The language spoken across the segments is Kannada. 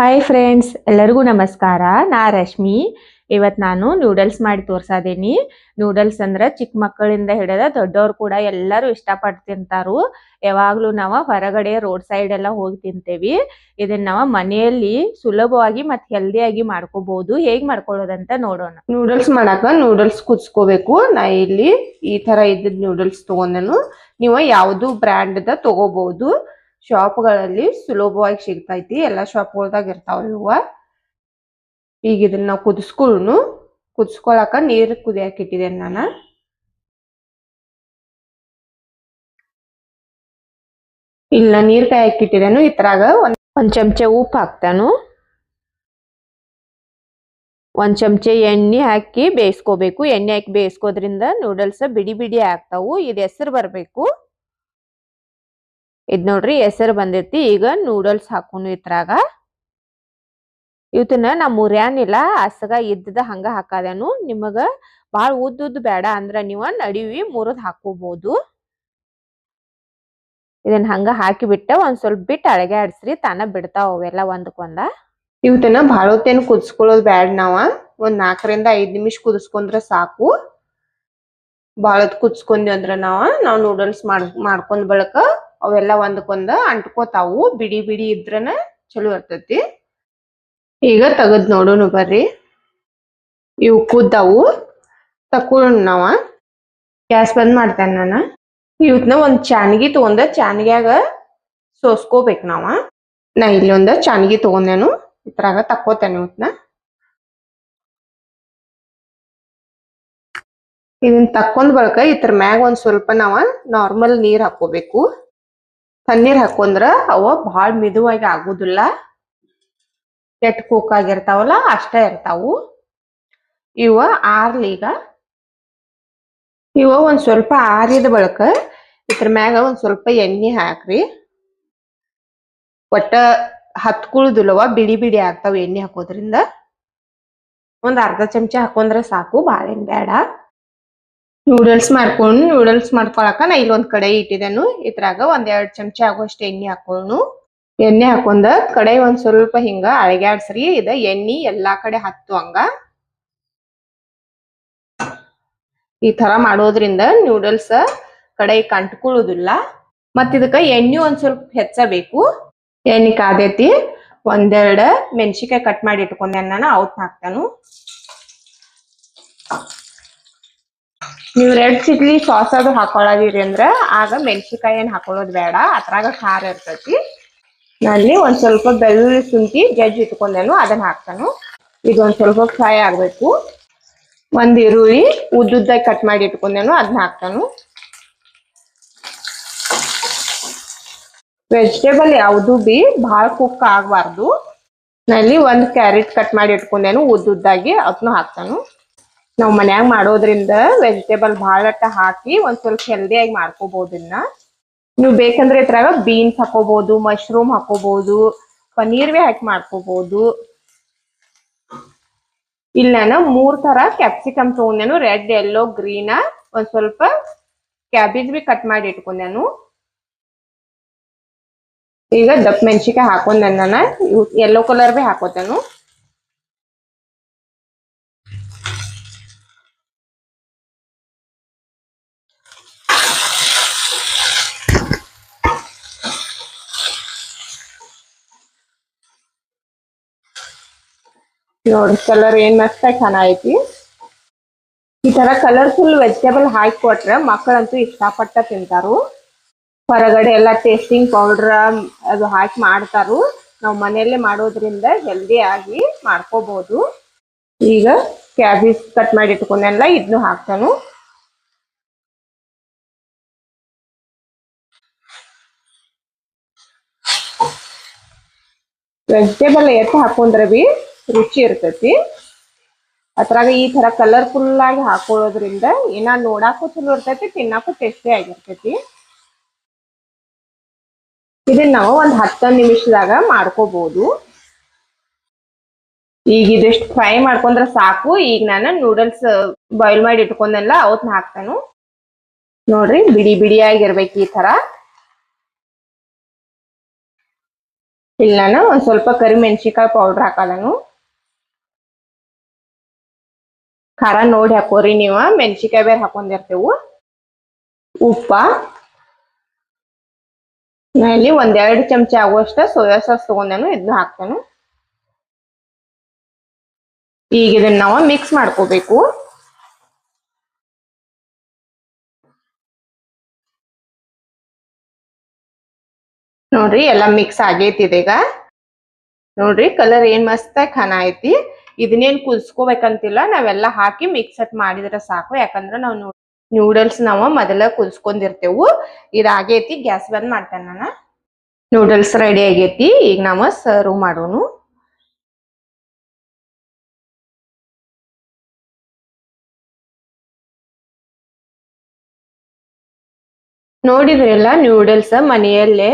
ಹಾಯ್ ಫ್ರೆಂಡ್ಸ್ ಎಲ್ಲರಿಗೂ ನಮಸ್ಕಾರ. ನಾ ರಶ್ಮಿ. ಇವತ್ತು ನಾನು ನೂಡಲ್ಸ್ ಮಾಡಿ ತೋರ್ಸಾದೇನಿ. ನೂಡಲ್ಸ್ ಅಂದ್ರೆ ಚಿಕ್ಕ ಮಕ್ಕಳಿಂದ ಹಿಡಿದ ದೊಡ್ಡವ್ರು ಕೂಡ ಎಲ್ಲರೂ ಇಷ್ಟಪಟ್ಟು ತಿಂತಾರು ಯಾವಾಗ್ಲೂ ನಾವು ಹೊರಗಡೆ ರೋಡ್ ಸೈಡ್ ಎಲ್ಲ ಹೋಗಿ ತಿಂತೇವಿ. ಇದನ್ನ ನಾವು ಮನೆಯಲ್ಲಿ ಸುಲಭವಾಗಿ ಮತ್ತೆ ಹೆಲ್ದಿಯಾಗಿ ಮಾಡ್ಕೋಬಹುದು ಹೇಗ್ ಮಾಡ್ಕೊಳ್ಳೋದಂತ ನೋಡೋಣ. ನೂಡಲ್ಸ್ ಮಾಡಾಕ ನೂಡಲ್ಸ್ ಕುದಿಸ್ಕೋಬೇಕು. ನಾ ಇಲ್ಲಿ ಈ ತರ ಇದ್ದ ನೂಡಲ್ಸ್ ತಗೊಂಡನು. ನೀವು ಯಾವುದು ಬ್ರ್ಯಾಂಡ್ ದ ತಗೋಬಹುದು ಶಾಪ್ಗಳಲ್ಲಿ ಸುಲಭವಾಗಿ ಸಿಗ್ತೈತಿ. ಎಲ್ಲಾ ಶಾಪ್ಗಳ್ದಾಗ ಇರ್ತಾವ ಇವ. ಈಗ ಇದನ್ನ ನಾವು ಕುದಿಸ್ಕೊಳ್ಳು ಕುದಿಸ್ಕೊಳಕ ನೀರ್ ಕುದಿಯಾಕ ಇಟ್ಟಿದ್ದೇನೆ ನಾನು. ಇಲ್ಲ ನೀರ್ ಕಾಯಕ್ ಇಟ್ಟಿದ್ದೇನು ಇದ್ರಾಗ ಒಂದ್ ಒಂದ್ ಚಮಚ ಉಪ್ಪು ಹಾಕ್ತಾನು. ಒಂದ್ ಚಮಚ ಎಣ್ಣೆ ಹಾಕಿ ಬೇಯಿಸ್ಕೋಬೇಕು. ಎಣ್ಣೆ ಹಾಕಿ ಬೇಯಿಸ್ಕೋದ್ರಿಂದ ನೂಡಲ್ಸ್ ಬಿಡಿ ಬಿಡಿ ಆಗ್ತಾವು. ಇದು ಹೆಸರು ಬರ್ಬೇಕು. ಇದ್ ನೋಡ್ರಿ ಹೆಸರು ಬಂದೈತಿ. ಈಗ ನೂಡಲ್ಸ್ ಹಾಕೊಂಡು ಇದ್ರಾಗ. ಇವತ್ತನ್ನ ನಾ ಮುರ್ಯಾನಿಲ್ಲ ಹಸಗ ಇದ್ದದ ಹಂಗ ಹಾಕಾದೇನು ನಿಮಗ ಬಾಳ ಉದ್ದ ಉದ್ದ ಬೇಡ ಅಂದ್ರ ನೀವ ನಡಿವಿ ಮುರಿದ್ ಹಾಕೋಬಹುದು ಇದನ್ನ ಹಂಗ ಹಾಕಿ ಬಿಟ್ಟ ಒಂದ್ ಸ್ವಲ್ಪ ಬಿಟ್ಟು ಅಳಗೆ ಆಡ್ಸ್ರಿ, ತಾನ ಬಿಡ್ತಾವ ಅವೆಲ್ಲ ಒಂದಕ್ಕೊಂದ ಇವತ್ತನ ಭಾಳ ಹೊತ್ತೇನು ಕುದಿಸ್ಕೊಳ್ಳೋದು ಬ್ಯಾಡ ನಾವ. ಒಂದ್ ನಾಲ್ಕರಿಂದ ಐದ್ ನಿಮಿಷ ಕುದಿಸ್ಕೊಂಡ್ರ ಸಾಕು. ಬಹಳ ಹೊತ್ತು ಕುದಿಸ್ಕೊಂಡ್ವಿ ಅಂದ್ರ ನಾವ, ನಾವ್ ನೂಡಲ್ಸ್ ಮಾಡ್, ಮಾಡ್ಕೊಂಡ್ ಬಳಕ ಅವೆಲ್ಲ ಒಂದಕ್ಕೊಂದ ಅಂಟ್ಕೋತಾವು. ಬಿಡಿ ಬಿಡಿ ಇದ್ರನ ಚಲೋ ಇರ್ತತಿ. ಈಗ ತೆಗದ್ ನೋಡೋಣ ಬರ್ರಿ. ಇವು ಕುದ್ದಾವು ತಕೊಂಡ್ ನಾವ. ಗ್ಯಾಸ್ ಬಂದ್ ಮಾಡ್ತೇನೆ ನಾನು. ಇವತ್ನ ಒಂದ್ ಚಾನ್ಗಿ ತಗೊಂಡ ಚಾನ್ಗ್ಯಾಗ ಸೋಸ್ಕೋಬೇಕು ನಾವ. ನಾ ಇಲ್ಲಿ ಒಂದ ಚಾನ್ಗಿ ತಗೊಂಡೇನು. ಇದ್ರಾಗ ತಕ್ಕೋತೇನೆ ಇವತ್ನ. ಇದನ್ನ ತಕ್ಕೊಂಡ್ ಬಳಕ ಇದ್ರ ಮ್ಯಾಗ ಒಂದ್ ಸ್ವಲ್ಪ ನಾವ ನಾರ್ಮಲ್ ನೀರ್ ಹಾಕೋಬೇಕು. ತಣ್ಣೀರ್ ಹಾಕೊಂಡ್ರ ಅವ ಭಾಳ ಮಿದುವಾಗಿ ಆಗುದಿಲ್ಲ. ಕೆಟ್ಟ ಕುಕ್ ಆಗಿರ್ತಾವಲ್ಲ ಅಷ್ಟೇ ಇರ್ತಾವು. ಇವ ಆರ್ಲಿ ಈಗ. ಇವ ಒಂದ್ ಸ್ವಲ್ಪ ಆರಿದ ಬಳಕ ಇದ್ರ ಮ್ಯಾಗ ಒಂದ್ ಸ್ವಲ್ಪ ಎಣ್ಣೆ ಹಾಕ್ರಿ. ಒಟ್ಟ ಹತ್ಕೊಳುದಿಲ್ಲವ, ಬಿಡಿ ಬಿಡಿ ಆಗ್ತಾವ ಎಣ್ಣೆ ಹಾಕೋದ್ರಿಂದ. ಒಂದ್ ಅರ್ಧ ಚಮಚ ಹಾಕೊಂಡ್ರೆ ಸಾಕು, ಬಾಳೆನ್ ಬೇಡ. ನೂಡಲ್ಸ್ ಮಾಡ್ಕೊಂಡು ನೂಡಲ್ಸ್ ಮಾಡ್ಕೊಳಕ ನಾ ಇಲ್ಲೊಂದ್ ಕಡೆ ಇಟ್ಟಿದ್ದೇನು ಇದ್ರಾಗ ಒಂದ್ ಎರಡ್ ಚಮಚ ಆಗುವಷ್ಟು ಎಣ್ಣೆ ಹಾಕೊಂಡು ಎಣ್ಣೆ ಹಾಕೊಂಡ ಕಡೆ ಒಂದ್ ಸ್ವಲ್ಪ ಹಿಂಗ ಅಳಗ್ಯಾಡ್ಸ್ರಿ, ಇದ ಎಣ್ಣಿ ಎಲ್ಲಾ ಕಡೆ ಹತ್ತು ಹಂಗ. ಈ ತರ ಮಾಡೋದ್ರಿಂದ ನೂಡಲ್ಸ್ ಕಡೆ ಕಂಟ್ಕೊಳ್ಳುದಿಲ್ಲ ಮತ್ತ ಇದಕ್ಕ ಎಣ್ಣೆ ಒಂದ್ ಸ್ವಲ್ಪ ಹೆಚ್ಚಬೇಕು. ಎಣ್ಣೆ ಕಾದೈತಿ. ಒಂದೆರಡು ಮೆಣಸಿಕಾಯಿ ಕಟ್ ಮಾಡಿ ಇಟ್ಕೊಂಡೆ ನಾನು ಅವತ್ ಹಾಕ್ತಾನು. ನೀವ್ ರೆಡ್ ಚಿಲ್ಲಿ ಸಾಸ್ ಅದು ಹಾಕೊಳ್ಳೋದಿರಿ ಅಂದ್ರೆ ಆಗ ಮೆಣಸಿಕಾಯಿ ಏನ್ ಹಾಕೊಳ್ಳೋದು ಬೇಡ, ಅದ್ರಾಗ ಖಾರ ಇರ್ತೈತಿ. ನಲ್ಲಿ ಒಂದ್ ಸ್ವಲ್ಪ ಬೆಳ್ಳುಳ್ಳಿ ಶುಂಠಿ ಜಜ್ಜಿ ಇಟ್ಕೊಂಡೇನು, ಅದನ್ನ ಹಾಕ್ತಾನು. ಇದು ಒಂದ್ ಸ್ವಲ್ಪ ಫ್ರೈ ಆಗ್ಬೇಕು. ಒಂದು ಈರುಳ್ಳಿ, ಉದ್ದುದ್ದಾಗಿ ಕಟ್ ಮಾಡಿ ಇಟ್ಕೊಂಡೇನು ಅದನ್ನ ಹಾಕ್ತಾನು. ವೆಜಿಟೇಬಲ್ ಯಾವುದು ಬಿ ಭಾಳ ಕುಕ್ ಆಗ್ಬಾರ್ದು. ನಲ್ಲಿ ಒಂದ್ ಕ್ಯಾರೆಟ್ ಕಟ್ ಮಾಡಿ ಇಟ್ಕೊಂಡೇನು, ಉದ್ದುದ್ದಾಗಿ ಅದನ್ನು ಹಾಕ್ತಾನು. ನಾವ್ ಮನ್ಯಾಗ ಮಾಡೋದ್ರಿಂದ ವೆಜಿಟೇಬಲ್ ಭಾಳಟ ಹಾಕಿ ಒಂದ್ ಸ್ವಲ್ಪ ಹೆಲ್ದಿ ಆಗಿ ಮಾಡ್ಕೋಬಹುದು ಇನ್ನ ನೀವು ಬೇಕಂದ್ರೆ ಇದ್ರಾಗ ಬೀನ್ಸ್ ಹಾಕೋಬಹುದು ಮಶ್ರೂಮ್ ಹಾಕೋಬಹುದು ಪನ್ನೀರ್ ಬಿ ಹಾಕಿ ಮಾಡ್ಕೋಬಹುದು ಇಲ್ಲ ನಾನು ಮೂರ್ ತರ ಕ್ಯಾಪ್ಸಿಕಮ್ ತಗೊಂಡೇನು ರೆಡ್ ಎಲ್ಲೋ ಗ್ರೀನ್ ಒಂದ್ ಸ್ವಲ್ಪ ಕ್ಯಾಬೇಜ್ ಬಿ ಕಟ್ ಮಾಡಿ ಇಟ್ಕೊಂಡೇನು. ಈಗ ದಪ್ಪ ಮೆಣಸಿಕಾಯಿ ಹಾಕೊಂಡೆ ನಾನು ಯೆಲ್ಲೋ ಕಲರ್ ಬಿ ಹಾಕೋತೇನು. ನೋಡಿ ಕಲರ್ ಏನ್ ಮಸ್ತ ಚೆನ್ನಾಗೈತಿ. ಈ ತರ ಕಲರ್ಫುಲ್ ವೆಜಿಟೇಬಲ್ ಹಾಕಿ ಕೊಟ್ರೆ ಮಕ್ಕಳಂತೂ ಇಷ್ಟಪಟ್ಟ ತಿಂತಾರು. ಹೊರಗಡೆ ಎಲ್ಲ ಟೇಸ್ಟಿಂಗ್ ಪೌಡರ್ ಅದು ಹಾಕಿ ಮಾಡ್ತಾರು. ನಾವು ಮನೆಯಲ್ಲೇ ಮಾಡೋದ್ರಿಂದ ಹೆಲ್ದಿ ಆಗಿ ಮಾಡ್ಕೋಬಹುದು ಈಗ ಕ್ಯಾಬೇಜ್ ಕಟ್ ಮಾಡಿ ಇಟ್ಕೊಂಡೆಲ್ಲ ಇದನ್ನು ಹಾಕ್ತಾನು. ವೆಜಿಟೇಬಲ್ ಎತ್ತ ಹಾಕೊಂಡ್ರೆ ಬಿ ರುಚಿ ಇರ್ತೈತಿ. ಅದ್ರಾಗ ಈ ತರ ಕಲರ್ಫುಲ್ ಆಗಿ ಹಾಕೊಳ್ಳೋದ್ರಿಂದ ಏನ ನೋಡಾಕು ಚಲೋ ಇರ್ತೈತಿ ತಿನ್ನಾಕು ಟೇಸ್ಟಿ ಆಗಿರ್ತೈತಿ. ಇದನ್ನ ನಾವು ಒಂದ್ ಹತ್ತ ನಿಮಿಷದಾಗ ಮಾಡ್ಕೋಬಹುದು ಈಗ ಇದಿಷ್ಟು ಫ್ರೈ ಮಾಡ್ಕೊಂಡ್ರೆ ಸಾಕು. ಈಗ ನಾನು ನೂಡಲ್ಸ್ ಬಾಯ್ಲ್ ಮಾಡಿ ಇಟ್ಕೊಂಡೆಲ್ಲ ಅವತ್ನ ಹಾಕ್ತಾನು. ನೋಡ್ರಿ ಬಿಡಿ ಬಿಡಿಯಾಗಿರ್ಬೇಕು ಈ ತರ ಇಲ್ಲ ನಾನು ಒಂದ್ ಸ್ವಲ್ಪ ಕರಿ ಮೆಣಸಿಕಾಯಿ ಪೌಡರ್ ಹಾಕಲ್ಲನು ಖಾರ ನೋಡಿ ಹಾಕೋರಿ ನೀವ. ಮೆಣಸಿಕಾಯಿ ಬೇರೆ ಹಾಕೊಂಡಿರ್ತೇವು. ಉಪ್ಪ. ನಾ ಇಲ್ಲಿ ಒಂದೆರಡು ಚಮಚ ಆಗುವಷ್ಟ ಸೋಯಾ ಸಾಸ್ ತಗೊಂಡೇನು ಇದನ್ನ ಹಾಕ್ತೇನೆ. ಈಗ ಇದನ್ನ ನಾವು ಮಿಕ್ಸ್ ಮಾಡ್ಕೋಬೇಕು. ನೋಡ್ರಿ, ಎಲ್ಲ ಮಿಕ್ಸ್ ಆಗೈತಿ ಇದೀಗ. ನೋಡ್ರಿ ಕಲರ್ ಏನ್ ಮಸ್ತ್ ಖಾನ ಐತಿ. ಇದನ್ನೇನ್ ಕುದಿಸ್ಕೋಬೇಕಂತಿಲ್ಲ, ನಾವೆಲ್ಲ ಹಾಕಿ ಮಿಕ್ಸ್ ಅಟ್ ಮಾಡಿದ್ರೆ ಸಾಕು. ಯಾಕಂದ್ರೆ ನಾವು ನೂಡಲ್ಸ್ ನಾವು ಮೊದಲ ಕುದಿಸ್ಕೊಂಡಿರ್ತೇವು. ಇದಾಗೈತಿ ಗ್ಯಾಸ್ ಬಂದ್ ಮಾಡ್ತೇನೆ ನಾನು. ನೂಡಲ್ಸ್ ರೆಡಿ ಆಗೈತಿ, ಈಗ ನಾವು ಸರ್ವ್ ಮಾಡೋಣ ನೋಡಿದ್ರಲ್ಲ ನೂಡಲ್ಸ್ ಮನೆಯಲ್ಲೇ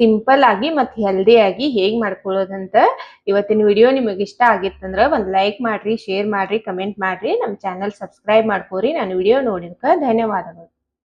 ಸಿಂಪಲ್ ಆಗಿ ಮತ್ತೆ ಹೆಲ್ದಿ ಆಗಿ ಹೇಗ್ ಮಾಡ್ಕೊಳ್ಳೋದಂತ ಇವತ್ತಿನ ವಿಡಿಯೋ ನಿಮಗೆ ಇಷ್ಟ ಆಗಿತ್ತಂದ್ರ ಒಂದ್ ಲೈಕ್ ಮಾಡ್ರಿ ಶೇರ್ ಮಾಡ್ರಿ ಕಮೆಂಟ್ ಮಾಡ್ರಿ. ನಮ್ ಚಾನಲ್ ಸಬ್ಸ್ಕ್ರೈಬ್ ಮಾಡ್ಕೋರಿ. ನಾನು ವಿಡಿಯೋ ನೋಡಿದ್ಕೆ ಧನ್ಯವಾದಗಳು.